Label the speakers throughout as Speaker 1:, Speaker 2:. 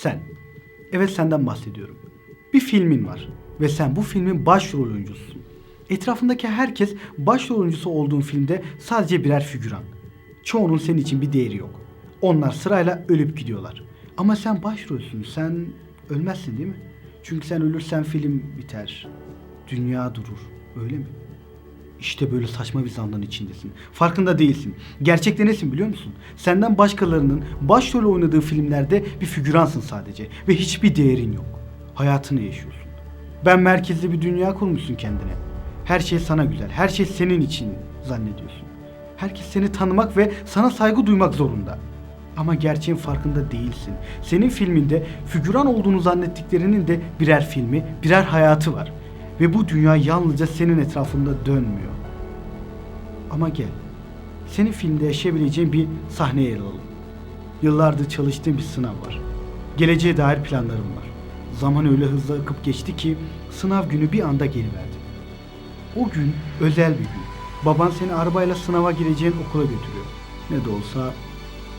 Speaker 1: Sen. Evet senden bahsediyorum. Bir filmin var ve sen bu filmin başrol oyuncususun. Etrafındaki herkes başrol oyuncusu olduğun filmde sadece birer figüran. Çoğunun senin için bir değeri yok. Onlar sırayla ölüp gidiyorlar. Ama sen başrolsün. Sen ölmezsin değil mi? Çünkü sen ölürsen film biter. Dünya durur. Öyle mi? İşte böyle saçma bir zandın içindesin. Farkında değilsin. Gerçekte nesin biliyor musun? Senden başkalarının başrol oynadığı filmlerde bir figüransın sadece. Ve hiçbir değerin yok. Hayatını yaşıyorsun. Ben merkezli bir dünya kurmuşsun kendine. Her şey sana güzel. Her şey senin için zannediyorsun. Herkes seni tanımak ve sana saygı duymak zorunda. Ama gerçeğin farkında değilsin. Senin filminde figüran olduğunu zannettiklerinin de birer filmi, birer hayatı var. Ve bu dünya yalnızca senin etrafında dönmüyor. Ama gel. Senin filmde yaşayabileceğin bir sahneye yer alalım. Yıllardır çalıştığım bir sınav var. Geleceğe dair planlarım var. Zaman öyle hızlı akıp geçti ki sınav günü bir anda geliverdi. O gün özel bir gün. Baban seni arabayla sınava gireceğin okula götürüyor. Ne de olsa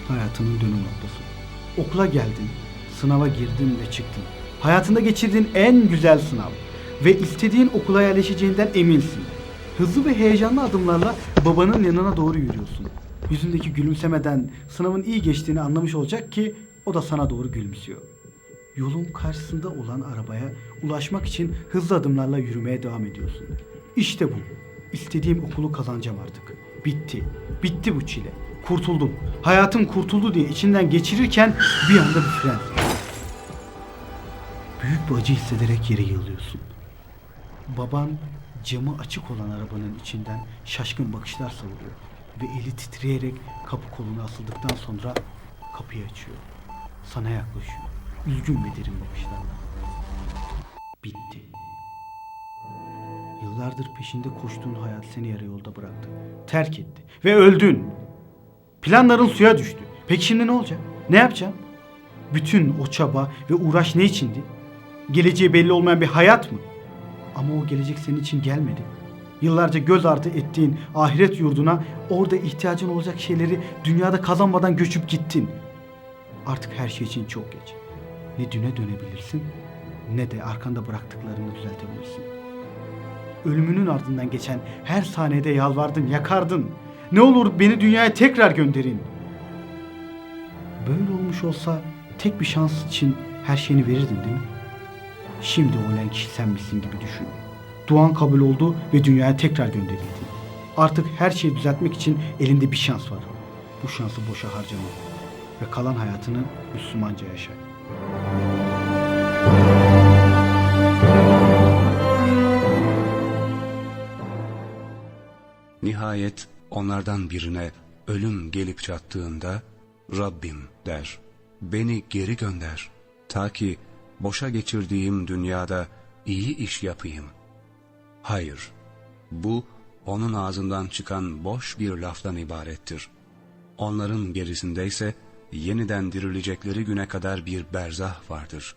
Speaker 1: hayatının dönüm noktası. Okula geldin, sınava girdin ve çıktın. Hayatında geçirdiğin en güzel sınav. Ve istediğin okula yerleşeceğinden eminsin. Hızlı ve heyecanlı adımlarla babanın yanına doğru yürüyorsun. Yüzündeki gülümsemeden sınavın iyi geçtiğini anlamış olacak ki o da sana doğru gülümsüyor. Yolun karşısında olan arabaya ulaşmak için hızlı adımlarla yürümeye devam ediyorsun. İşte bu. İstediğim okulu kazanacağım artık. Bitti. Bitti bu çile. Kurtuldum. Hayatım kurtuldu diye içinden geçirirken bir anda bir fren. Büyük bir acı hissederek yere yığılıyorsun. Baban camı açık olan arabanın içinden şaşkın bakışlar savuruyor. Ve eli titreyerek kapı koluna asıldıktan sonra kapıyı açıyor. Sana yaklaşıyor. Üzgün ve derin bakışlarla. Bitti. Yıllardır peşinde koştuğun hayat seni yarı yolda bıraktı. Terk etti. Ve öldün. Planların suya düştü. Peki şimdi ne olacak? Ne yapacaksın? Bütün o çaba ve uğraş ne içindi? Geleceği belli olmayan bir hayat mı? Ama o gelecek senin için gelmedi. Yıllarca göz ardı ettiğin ahiret yurduna orada ihtiyacın olacak şeyleri dünyada kazanmadan göçüp gittin. Artık her şey için çok geç. Ne düne dönebilirsin ne de arkanda bıraktıklarını düzeltebilirsin. Ölümünün ardından geçen her saniyede yalvardın, yakardın. Ne olur beni dünyaya tekrar gönderin. Böyle olmuş olsa tek bir şans için her şeyini verirdin değil mi? Şimdi ölen kişi sen misin gibi düşün. Duan kabul oldu ve dünyaya tekrar gönderildin. Artık her şeyi düzeltmek için elinde bir şans var. Bu şansı boşa harcama. Ve kalan hayatını Müslümanca yaşa.
Speaker 2: Nihayet onlardan birine ölüm gelip çattığında Rabbim der, beni geri gönder ta ki boşa geçirdiğim dünyada iyi iş yapayım. Hayır, bu onun ağzından çıkan boş bir laftan ibarettir. Onların gerisinde ise yeniden dirilecekleri güne kadar bir berzah vardır.